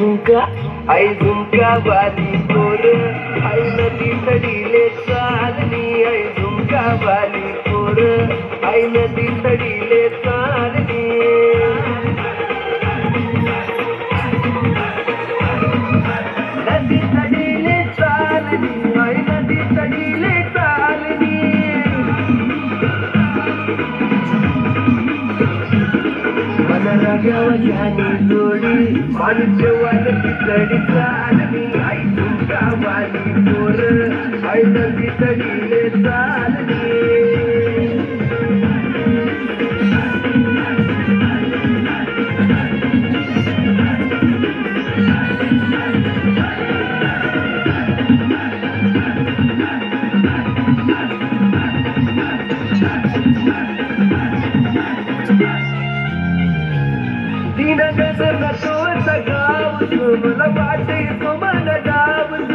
झुमका आई झुमका वाली पोर आई नदी तडीले चालनी आई झुमका वाली पोर आई नदी तडीले चाल मला रागावल्याने जोडी माणूस वाली तडी चालली आई तुमच्या वाली पोर आई तडीले दिन गजर तो सगाव मला वाटे तो मन डावच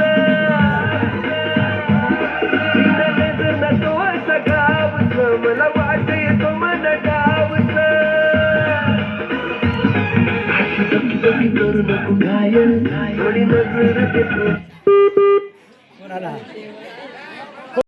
दिन गजर तो सगाव मला वाटे तो मन डावच करू नको घायल थोडी नजर देतो